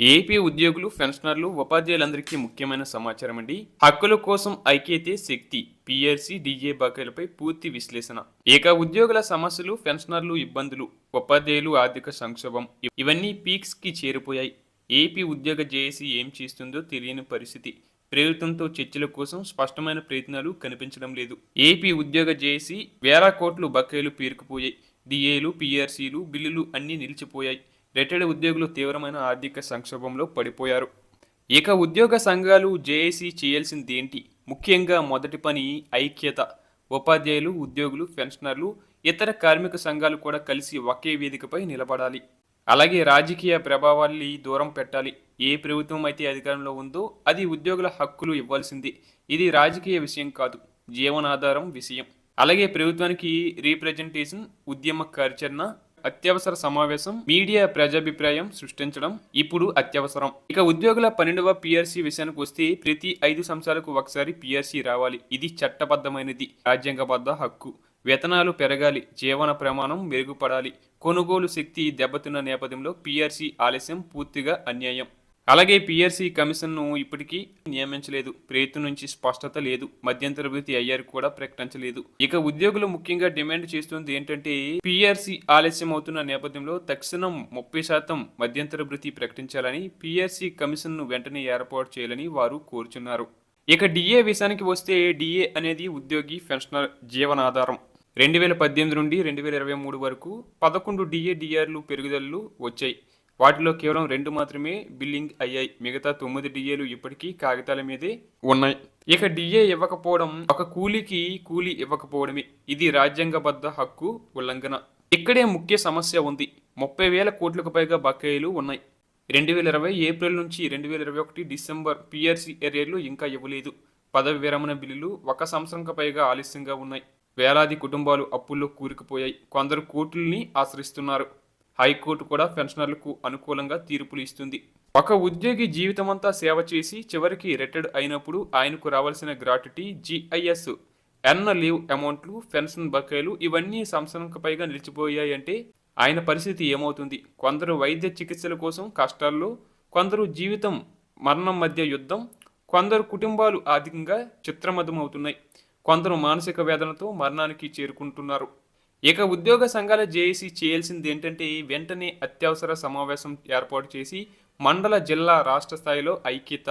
AP ఉద్యోగులు పెన్షనర్లు ఉపాధ్యాయులందరికీ ముఖ్యమైన సమాచారం అండి. హక్కుల కోసం ఐక్యతే శక్తి పిఆర్సీ డిఏ బకాయిలపై పూర్తి విశ్లేషణ. ఏక ఉద్యోగుల సమస్యలు పెన్షనర్లు ఇబ్బందులు ఉపాధ్యాయులు ఆర్థిక సంక్షోభం ఇవన్నీ పీక్స్కి చేరిపోయాయి. ఏపీ ఉద్యోగ జేఏసీ ఏం చేస్తుందో తెలియని పరిస్థితి. ప్రభుత్వంతో చర్చల కోసం స్పష్టమైన ప్రయత్నాలు కనిపించడం లేదు. ఏపీ ఉద్యోగ జేఏసీ వేల కోట్లు బకాయిలు పేరుకుపోయాయి. డిఏలు పిఆర్సీలు బిల్లులు అన్నీ నిలిచిపోయాయి. రిటైర్డ్ ఉద్యోగులు తీవ్రమైన ఆర్థిక సంక్షోభంలో పడిపోయారు. ఇక ఉద్యోగ సంఘాలు జేఏసీ చేయాల్సింది ఏంటి? ముఖ్యంగా మొదటి పని ఐక్యత. ఉపాధ్యాయులు ఉద్యోగులు పెన్షనర్లు ఇతర కార్మిక సంఘాలు కూడా కలిసి ఒకే వేదికపై నిలబడాలి. అలాగే రాజకీయ ప్రభావాల్ని దూరం పెట్టాలి. ఏ ప్రభుత్వం అయితే అధికారంలో ఉందో అది ఉద్యోగుల హక్కులు ఇవ్వాల్సింది. ఇది రాజకీయ విషయం కాదు జీవనాధారం విషయం. అలాగే ప్రభుత్వానికి రీప్రజెంటేషన్ ఉద్యమ కార్యాచరణ అత్యవసర సమావేశం మీడియా ప్రజాభిప్రాయం సృష్టించడం ఇప్పుడు అత్యవసరం. ఇక ఉద్యోగుల పన్నెండవ పిఆర్సీ విషయానికి వస్తే ప్రతి ఐదు సంవత్సరాలకు ఒకసారి పిఆర్సీ రావాలి. ఇది చట్టబద్ధమైనది. రాజ్యాంగబద్ధ హక్కు. వేతనాలు పెరగాలి. జీవన ప్రమాణం మెరుగుపడాలి. కొనుగోలు శక్తి దెబ్బతిన్న నేపథ్యంలో పిఆర్సీ ఆలస్యం పూర్తిగా అన్యాయం. అలాగే పిఆర్సీ కమిషన్ను ఇప్పటికీ నియమించలేదు. ప్రయత్నం నుంచి స్పష్టత లేదు. మధ్యంతర వృత్తి అయ్యారు కూడా ప్రకటించలేదు. ఇక ఉద్యోగులు ముఖ్యంగా డిమాండ్ చేస్తుంది ఏంటంటే పిఆర్సీ ఆలస్యం అవుతున్న నేపథ్యంలో తక్షణం ముప్పై శాతం మధ్యంతర భృతి ప్రకటించాలని పిఆర్సీ కమిషన్ను వెంటనే ఏర్పాటు చేయాలని వారు కోరుచున్నారు. ఇక డిఏ విషయానికి వస్తే డిఏ అనేది ఉద్యోగి పెన్షనర్ జీవనాధారం. రెండు వేల పద్దెనిమిది నుండి రెండు వేల ఇరవై మూడు వరకు పదకొండు డిఏ డిఆర్లు పెరుగుదలలు వచ్చాయి. వాటిలో కేవలం రెండు మాత్రమే బిల్లింగ్ అయ్యాయి. మిగతా తొమ్మిది డిఏలు ఇప్పటికీ కాగితాల మీదే ఉన్నాయి. ఇక డిఏ ఇవ్వకపోవడం ఒక కూలీకి కూలీ ఇవ్వకపోవడమే. ఇది రాజ్యాంగబద్ధ హక్కు ఉల్లంఘన. ఇక్కడే ముఖ్య సమస్య ఉంది. ముప్పై వేల కోట్లకు పైగా బకాయిలు ఉన్నాయి. రెండు వేల ఇరవై ఏప్రిల్ నుంచి రెండు వేల ఇరవై ఒకటి డిసెంబర్ పిఆర్సీ ఏరియాలు ఇంకా ఇవ్వలేదు. పదవి విరమణ బిల్లులు ఒక సంవత్సరంకు పైగా ఆలస్యంగా ఉన్నాయి. వేలాది కుటుంబాలు అప్పుల్లో కూరుకుపోయాయి. కొందరు కోర్టుల్ని ఆశ్రయిస్తున్నారు. హైకోర్టు కూడా పెన్షనర్లకు అనుకూలంగా తీర్పులు ఇస్తుంది. ఒక ఉద్యోగి జీవితమంతా సేవ చేసి చివరికి రిటైర్డ్ అయినప్పుడు ఆయనకు రావాల్సిన గ్రాట్యుటీ జిఐఎస్ ఎన్న లీవ్ అమౌంట్లు పెన్షన్ బకాయిలు ఇవన్నీ సంవత్సరంకు పైగా నిలిచిపోయాయంటే ఆయన పరిస్థితి ఏమవుతుంది? కొందరు వైద్య చికిత్సల కోసం కష్టాల్లో కొందరు జీవితం మరణం మధ్య యుద్ధం కొందరు కుటుంబాలు ఆర్థికంగా చిత్రమద్దమవుతున్నాయి కొందరు మానసిక వేదనతో మరణానికి చేరుకుంటున్నారు. ఇక ఉద్యోగ సంఘాల జేఏసీ చేయాల్సింది ఏంటంటే వెంటనే అత్యవసర సమావేశం ఏర్పాటు చేసి మండల జిల్లా రాష్ట్ర స్థాయిలో ఐక్యత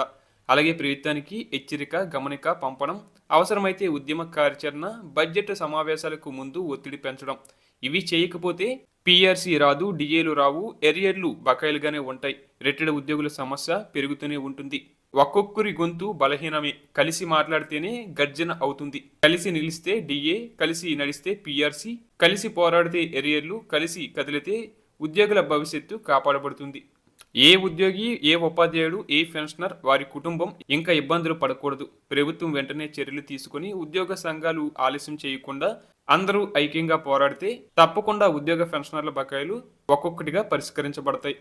అలాగే ప్రభుత్వానికి హెచ్చరిక గమనిక పంపడం అవసరమైతే ఉద్యమ కార్యాచరణ బడ్జెట్ సమావేశాలకు ముందు ఒత్తిడి పెంచడం. ఇవి చేయకపోతే పిఆర్సీ రాదు డిఏలు రావు ఎరియర్లు బకాయిలుగానే ఉంటాయి. రిటైర్డ్ ఉద్యోగుల సమస్య పెరుగుతూనే ఉంటుంది. ఒక్కొక్కరి గొంతు బలహీనమే. కలిసి మాట్లాడితేనే గర్జన అవుతుంది. కలిసి నిలిస్తే డిఏ కలిసి నడిస్తే పిఆర్సీ కలిసి పోరాడితే ఎరియర్లు కలిసి కదిలితే ఉద్యోగుల భవిష్యత్తు కాపాడబడుతుంది. ఏ ఉద్యోగి ఏ ఉపాధ్యాయుడు ఏ పెన్షనర్ వారి కుటుంబం ఇంకా ఇబ్బందులు పడకూడదు. ప్రభుత్వం వెంటనే చర్యలు తీసుకుని ఉద్యోగ సంఘాలు ఆలస్యం చేయకుండా అందరూ ఐక్యంగా పోరాడితే తప్పకుండా ఉద్యోగ పెన్షనర్ల బకాయిలు ఒక్కొక్కటిగా పరిష్కరించబడతాయి.